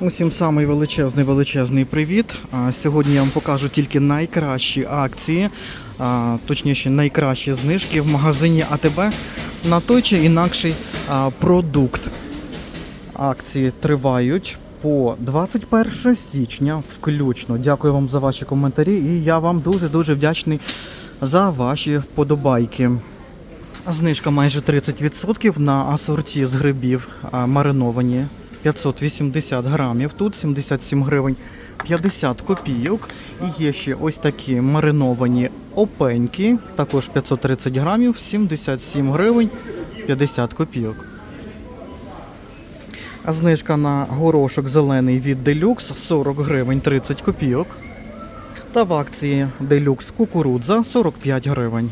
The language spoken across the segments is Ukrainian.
Усім самий величезний величезний привіт. Сьогодні я вам покажу тільки найкращі акції, точніше, найкращі знижки в магазині АТБ на той чи інакший продукт. Акції тривають по 21 січня включно. Дякую вам за ваші коментарі і я вам дуже-дуже вдячний за ваші вподобайки. Знижка майже 30% на асорті з грибів мариновані 580 грамів. Тут 77 гривень 50 копійок. І є ще ось такі мариновані опеньки, також 530 грамів, 77 гривень 50 копійок. А знижка на горошок зелений від Deluxe 40 гривень 30 копійок. Та в акції Deluxe кукурудза 45 гривень.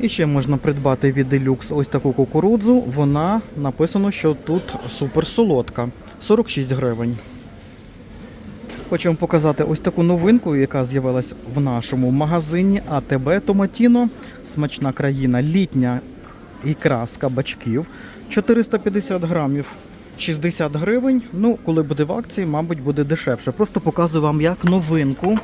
І ще можна придбати від Deluxe ось таку кукурудзу. Вона написано, що тут супер солодка 46 гривень. Хочу вам показати ось таку новинку, яка з'явилась в нашому магазині АТБ Томатіно. Смачна країна, літня ікра з кабачків 450 грамів. 60 гривень. Ну, коли буде в акції, мабуть, буде дешевше. Просто показую вам як новинку.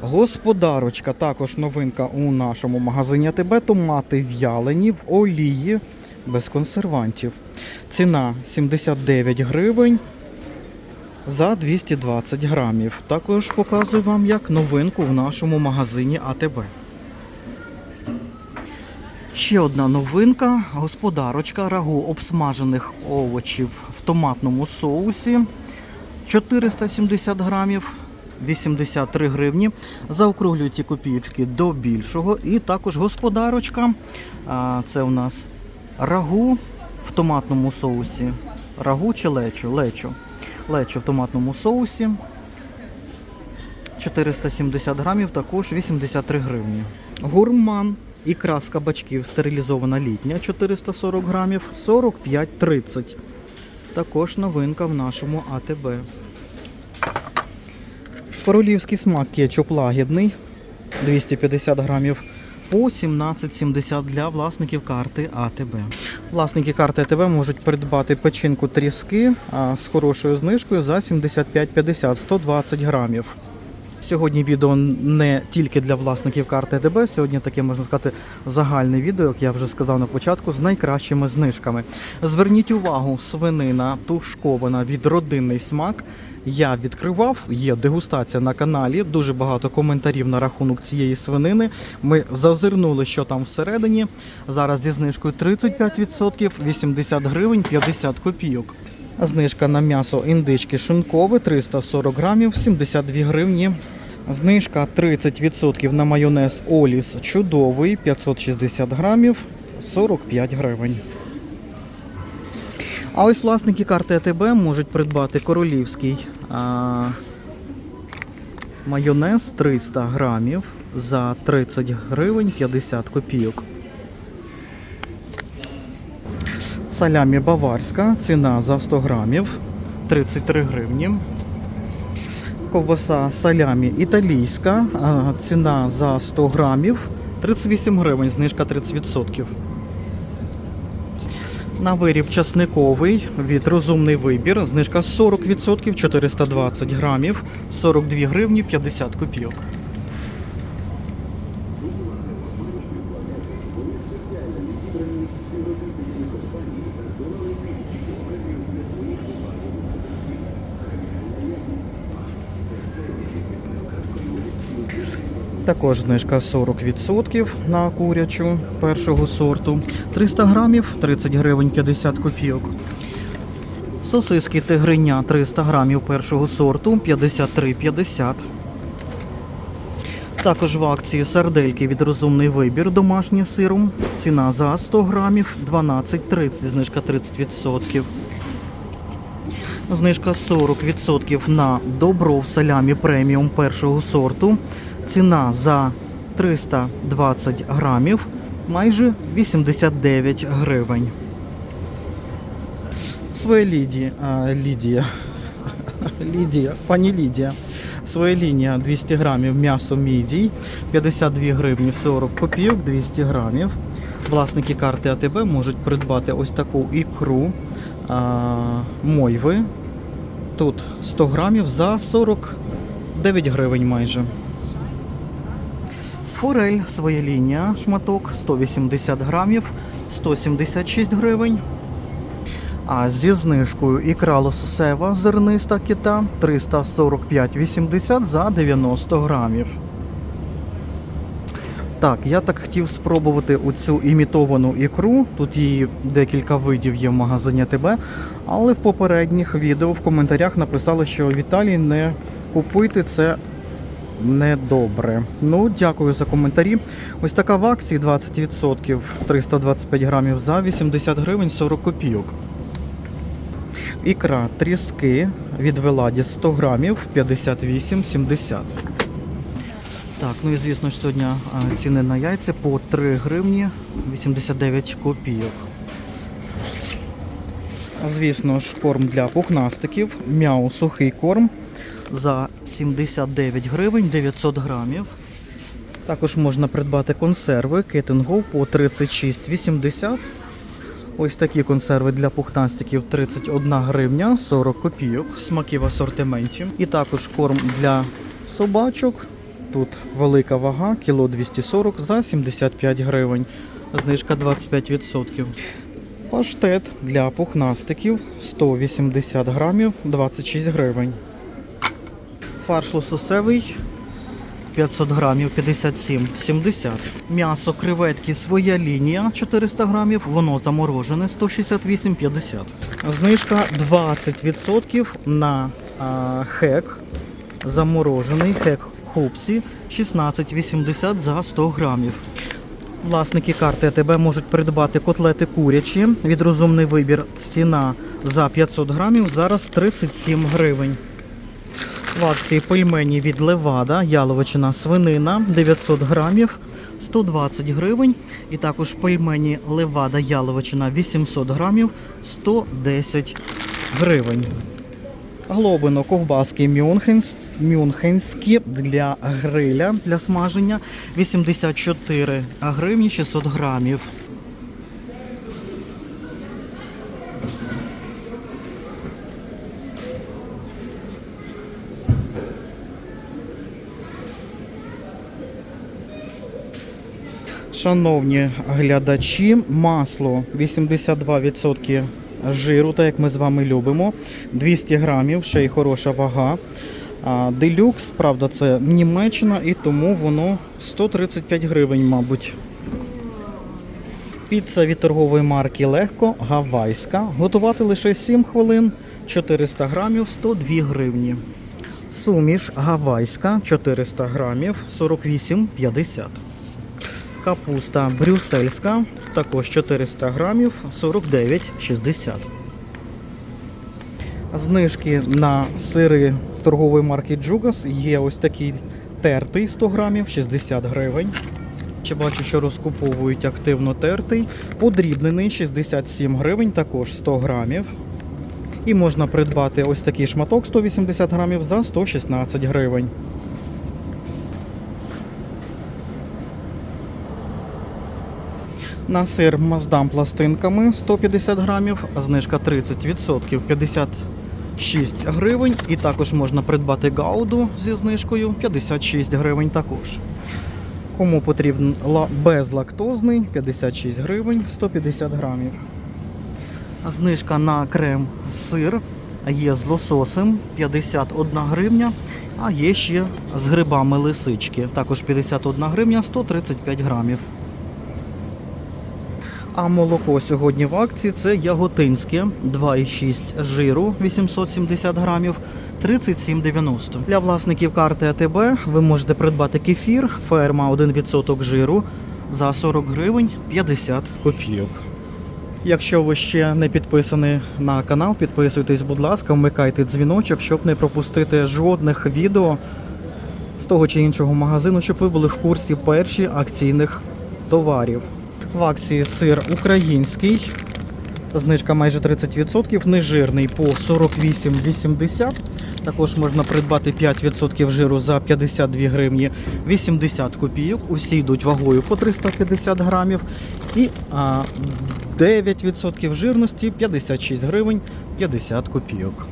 Господарочка, також новинка у нашому магазині АТБ. Томати в'ялені в олії без консервантів. Ціна 79 гривень за 220 грамів. Також показую вам як новинку в нашому магазині АТБ. Ще одна новинка. Господарочка рагу обсмажених овочів в томатному соусі. 470 грамів, 83 гривні. Заокруглюю ці копійки до більшого. І також господарочка. Це у нас рагу в томатному соусі. Рагу чи лечо? Лечо. Лечо в томатному соусі. 470 грамів, також 83 гривні. Гурман. Ікра з кабачків стерилізована літня 440 грамів, 45,30. Також новинка в нашому АТБ. Королівський смак кетчуп лагідний 250 грамів по 17,70 для власників карти АТБ. Власники карти АТБ можуть придбати печінку тріски з хорошою знижкою за 75,50 120 грамів. Сьогодні відео не тільки для власників карти АТБ, сьогодні таке можна сказати загальне відео, як я вже сказав на початку, з найкращими знижками. Зверніть увагу, свинина тушкована від родинний смак. Я відкривав, є дегустація на каналі. Дуже багато коментарів на рахунок цієї свинини. Ми зазирнули, що там всередині. Зараз зі знижкою 35%, 80 гривень 50 копійок. Знижка на м'ясо індички шинкове 340 грамів, 72 гривні. Знижка 30% на майонез Оліс чудовий 560 грамів, 45 гривень. А ось власники карти АТБ можуть придбати королівський а, майонез 300 грамів за 30 гривень 50 копійок. Салямі баварська, ціна за 100 грамів 33 гривні. Ковбаса салямі італійська, ціна за 100 грамів 38 гривень, знижка 30%. На виріб часниковий від розумний вибір. Знижка 40%, 420 грамів, 42 гривні 50 копійок. Також знижка 40% на курячу першого сорту. 300 грамів 30 гривень 50 копійок. Сосиски тигриня 300 грамів першого сорту 53,50. Також в акції сардельки від розумний вибір домашні з сиром. Ціна за 100 грамів 12,30, знижка 30%. Знижка 40% на добров салямі преміум першого сорту. Ціна за 320 грамів майже 89 гривень. Своя Лідія, Лідія, Лідія, пані Лідія. Своя лінія 200 грамів м'ясо мідій, 52 гривні 40 копійок, 200 грамів. Власники карти АТБ можуть придбати ось таку ікру а, мойви Тут 100 грамів за 49 гривень майже. Форель своя лінія, шматок 180 грамів, 176 гривень. А зі знижкою ікра лососева зерниста кита 345,80 за 90 грамів. Так, я так хотів спробувати оцю імітовану ікру. Тут її декілька видів є в магазині ТБ, але в попередніх відео в коментарях написали, що в Італії не купуйте це недобре. Ну, дякую за коментарі. Ось така в акції 20%, 325 грамів за 80 гривень 40 копійок. Ікра тріски від Веладі 100 грамів 58,70. Так, ну і звісно ж сьогодні ціни на яйця по 3 гривні 89 копійок. Звісно ж, корм для пухнастиків. Мяу сухий корм за 79 гривень 900 грамів. Також можна придбати консерви Кетенгоу по 36,80. Ось такі консерви для пухнастиків 31 гривня 40 копійок. Смаки в асортименті. І також корм для собачок. Тут велика вага, кіло 240 за 75 гривень. Знижка 25%. Паштет для пухнастиків 180 грамів 26 гривень. Фарш лососевий 500 грамів 57,70. М'ясо креветки своя лінія 400 грамів, воно заморожене 168,50. Знижка 20% на а, хек заморожений хек хупсі 16,80 за 100 грамів. Власники карти АТБ можуть придбати котлети курячі від розумний вибір. Ціна за 500 грамів зараз 37 гривень. В акції пельмені від Левада, яловичина свинина 900 грамів 120 гривень. І також пельмені Левада, яловичина 800 грамів 110 гривень. Глобино ковбаски Мюнхенс, мюнхенські для гриля для смаження 84 гривні 600 грамів. Шановні глядачі, масло 82% жиру, так як ми з вами любимо. 200 грамів, ще й хороша вага. Делюкс, правда, це Німеччина, і тому воно 135 гривень, мабуть. Піца від торгової марки Легко, гавайська. Готувати лише 7 хвилин, 400 грамів, 102 гривні. Суміш гавайська 400 грамів, 48,50. Капуста брюссельська, також 400 грамів, 49,60. Знижки на сири торгової марки Джугас є ось такий тертий 100 грамів, 60 гривень. Ще бачу, що розкуповують активно тертий. Подрібнений 67 гривень, також 100 грамів. І можна придбати ось такий шматок 180 грамів за 116 гривень. На сир маздам пластинками 150 грамів, знижка 30%, 56 гривень. І також можна придбати гауду зі знижкою 56 гривень також. Кому потрібен безлактозний 56 гривень 150 грамів. Знижка на крем сир є з лососем 51 гривня, а є ще з грибами лисички. Також 51 гривня 135 грамів. А молоко сьогодні в акції це яготинське 2,6 жиру 870 грамів. 37,90. Для власників карти АТБ ви можете придбати кефір, ферма 1% жиру за 40 гривень 50 копійок. Якщо ви ще не підписані на канал, підписуйтесь, будь ласка, вмикайте дзвіночок, щоб не пропустити жодних відео з того чи іншого магазину, щоб ви були в курсі перші акційних товарів. В акції сир український. Знижка майже 30%, нежирний по 48,80. Також можна придбати 5% жиру за 52 гривні 80 копійок. Усі йдуть вагою по 350 грамів. І а, 9% жирності 56 гривень 50 копійок.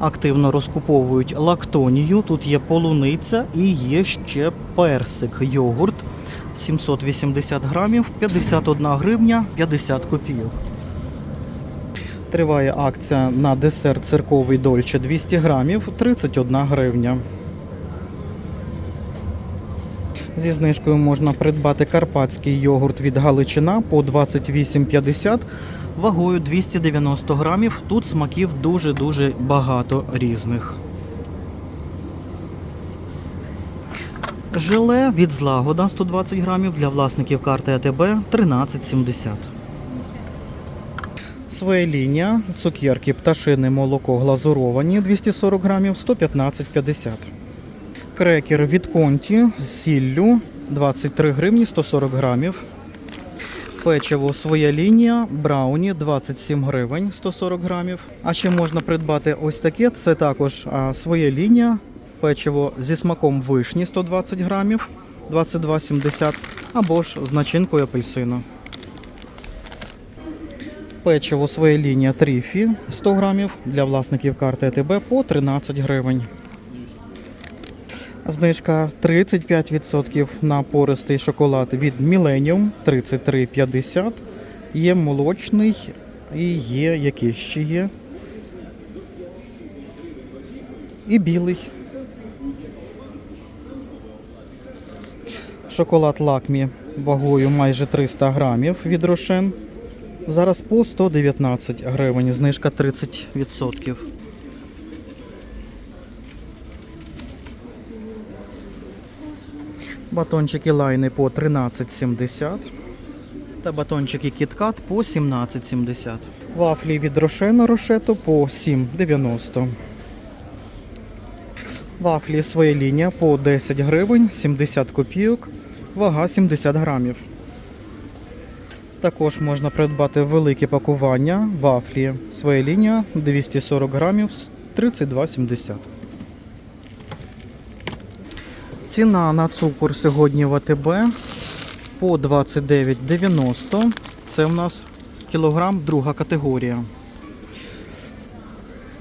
активно розкуповують лактонію. Тут є полуниця і є ще персик, йогурт 780 грамів, 51 гривня 50 копійок. Триває акція на десерт цирковий дольче 200 грамів 31 гривня. Зі знижкою можна придбати карпатський йогурт від Галичина по 28,50 вагою 290 грамів. Тут смаків дуже-дуже багато різних. Желе від злагода 120 грамів для власників карти АТБ 13,70. Своя лінія, цукерки, пташине молоко глазуровані 240 грамів 115,50. Крекер від конті з сіллю 23 гривні 140 грамів. Печиво своя лінія, брауні 27 гривень 140 грамів. А ще можна придбати ось таке. Це також а, своя лінія. Печиво зі смаком вишні 120 грамів 22,70 або ж з начинкою апельсину. Печиво своя лінія Тріфі 100 грамів для власників карти АТБ по 13 гривень. Знижка 35% на пористий шоколад від Millennium 33,50. Є молочний і є який ще є. І білий. Шоколад лакмі вагою майже 300 грамів від Рошен. Зараз по 119 гривень, знижка 30%. Батончики лайни по 13,70 та батончики KitKat по 17,70. Вафлі від Рошена Рошету по 7,90. Вафлі своя лінія по 10 гривень 70 копійок, вага 70 грамів. Також можна придбати велике пакування вафлі своя лінія 240 грамів 32,70. Ціна на цукор сьогодні в АТБ по 29,90. Це в нас кілограм друга категорія.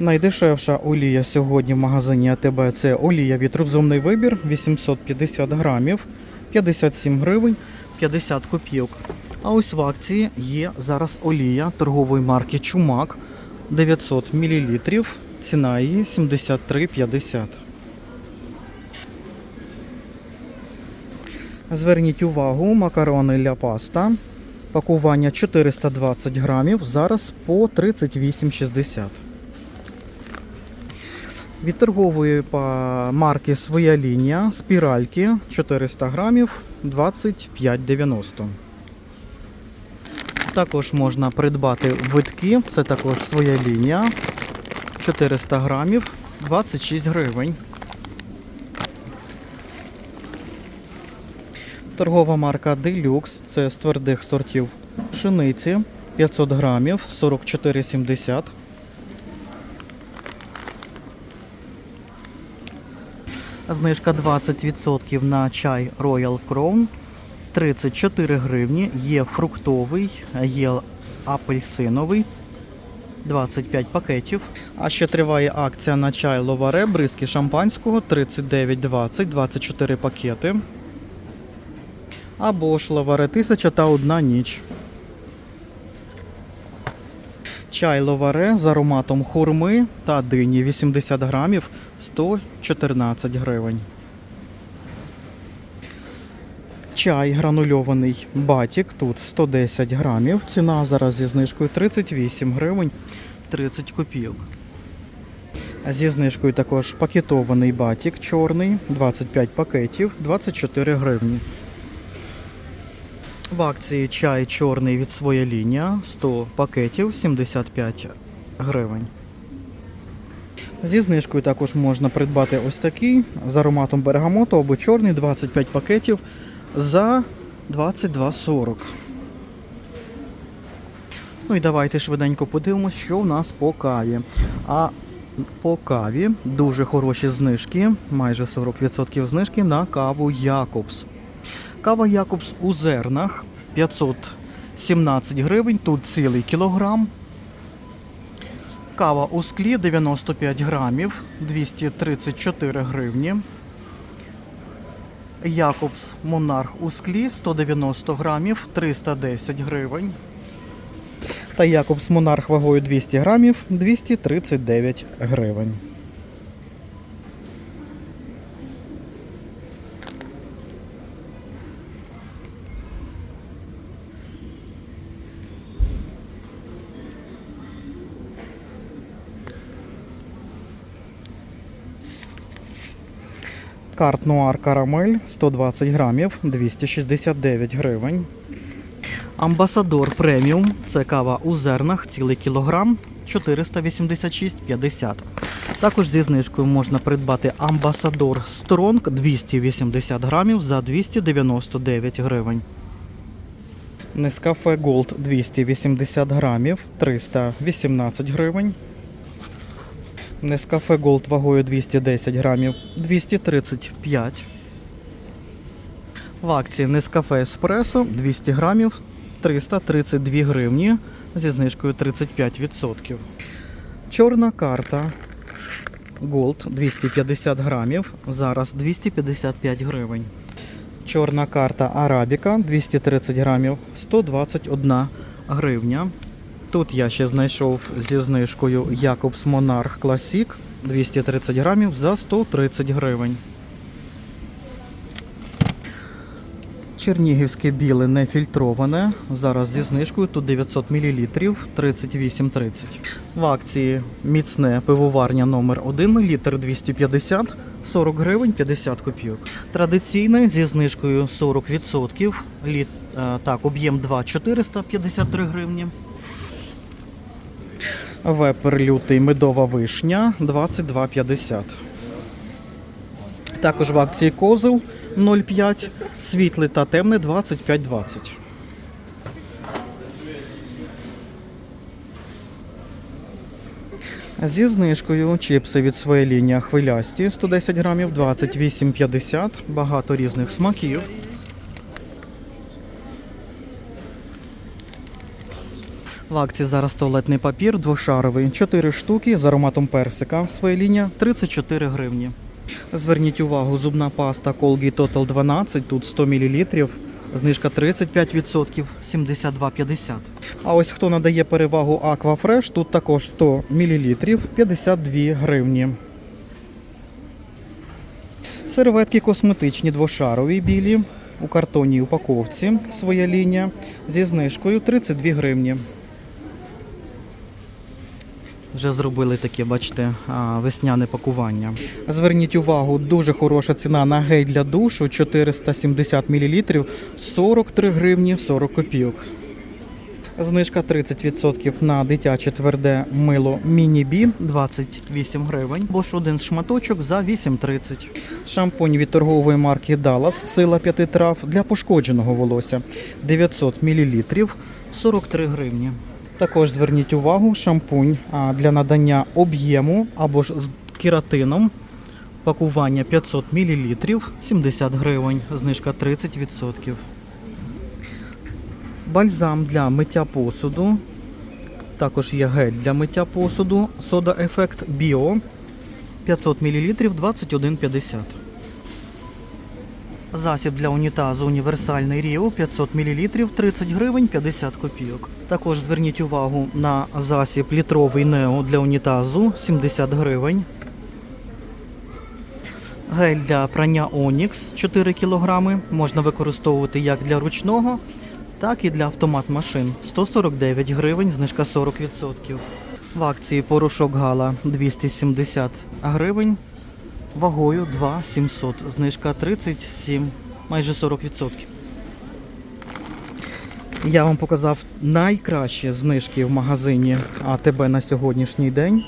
Найдешевша олія сьогодні в магазині АТБ це олія від розумний вибір 850 грамів, 57 гривень 50 копійок. А ось в акції є зараз олія торгової марки Чумак 900 мл. Ціна її 73,50. Зверніть увагу, макарони ля паста. Пакування 420 грамів, зараз по 38,60. Від торгової марки Своя лінія спіральки 400 грамів 25,90. Також можна придбати витки, це також своя лінія 400 грамів 26 гривень. Торгова марка Deluxe, це з твердих сортів пшениці 500 грамів 44,70. Знижка 20% на чай Royal Crown 34 гривні. Є фруктовий, є апельсиновий 25 пакетів. А ще триває акція на чай Ловаре, бризки шампанського 39,20, 24 пакети. Або ж лаваре 1000 та одна ніч. Чай ловаре з ароматом хурми та дині 80 грамів 114 гривень. Чай гранульований батік тут 110 грамів. Ціна зараз зі знижкою 38 гривень 30 копійок. Зі знижкою також пакетований батік чорний 25 пакетів 24 гривні. В акції чай чорний від своя лінія 100 пакетів 75 гривень. Зі знижкою також можна придбати ось такий з ароматом бергамоту або чорний 25 пакетів за 22,40. Ну і давайте швиденько подивимось, що у нас по каві. А по каві дуже хороші знижки, майже 40% знижки на каву Якобс. Кава Якобс у зернах 517 гривень, тут цілий кілограм. Кава у склі 95 грамів, 234 гривні. Якобс Монарх у склі 190 грамів, 310 гривень. Та Якобс Монарх вагою 200 грамів, 239 гривень. Карт Нуар Карамель 120 грамів, 269 гривень. Амбасадор преміум це кава у зернах, цілий кілограм 486,50. Також зі знижкою можна придбати Амбасадор Стронг 280 грамів за 299 гривень. Нескафе Голд 280 грамів 318 гривень. Нескафе Голд вагою 210 грамів 235. В акції Нескафе Еспресо 200 грамів 332 гривні зі знижкою 35%. Чорна карта Gold 250 грамів, зараз 255 гривень. Чорна карта Арабіка 230 грамів, 121 гривня. Тут я ще знайшов зі знижкою Якобс Монарх Класік 230 грамів за 130 гривень. Чернігівське біле нефільтроване. Зараз зі знижкою тут 900 мл 38,30. В акції міцне пивоварня номер 1 літр 250 40 гривень 50 копійок. Традиційне зі знижкою 40%. Літ, е, так, об'єм 2 453 гривні. Вепер лютий медова вишня 22,50. Також в акції козел 0,5, світлий та темний 25,20. Зі знижкою чіпси від своєї лінії хвилясті 110 грамів 28,50. Багато різних смаків. В акції зараз туалетний папір двошаровий, 4 штуки з ароматом персика. Своя лінія 34 гривні. Зверніть увагу, зубна паста Colgate Total 12, тут 100 мл, знижка 35%, 72,50. А ось хто надає перевагу Aquafresh, тут також 100 мл, 52 гривні. Серветки косметичні двошарові білі у картонній упаковці. Своя лінія зі знижкою 32 гривні. Вже зробили таке, бачите, весняне пакування. Зверніть увагу, дуже хороша ціна на гель для душу 470 мл 43 гривні 40 копійок. Знижка 30% на дитяче тверде мило Міні-Бі 28 гривень, бо ж один шматочок за 8,30. Шампунь від торгової марки Dallas сила 5 трав для пошкодженого волосся 900 мл 43 гривні. Також зверніть увагу, шампунь для надання об'єму або ж з кератином. Пакування 500 мл 70 гривень, знижка 30%. Бальзам для миття посуду. Також є гель для миття посуду. Сода Ефект Біо 500 мл 21,50. Засіб для унітазу універсальний Ріо 500 мл 30 гривень 50 копійок. Також зверніть увагу на засіб літровий Нео для унітазу 70 гривень. Гель для прання Onyx 4 кг можна використовувати як для ручного, так і для автомат машин. 149 гривень, знижка 40%. В акції порошок Гала 270 гривень, вагою 2,700, знижка 37, майже 40%. Я вам показав найкращі знижки в магазині АТБ на сьогоднішній день.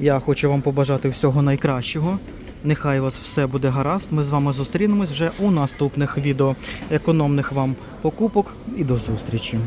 Я хочу вам побажати всього найкращого. Нехай у вас все буде гаразд. Ми з вами зустрінемось вже у наступних відео економних вам покупок і до зустрічі.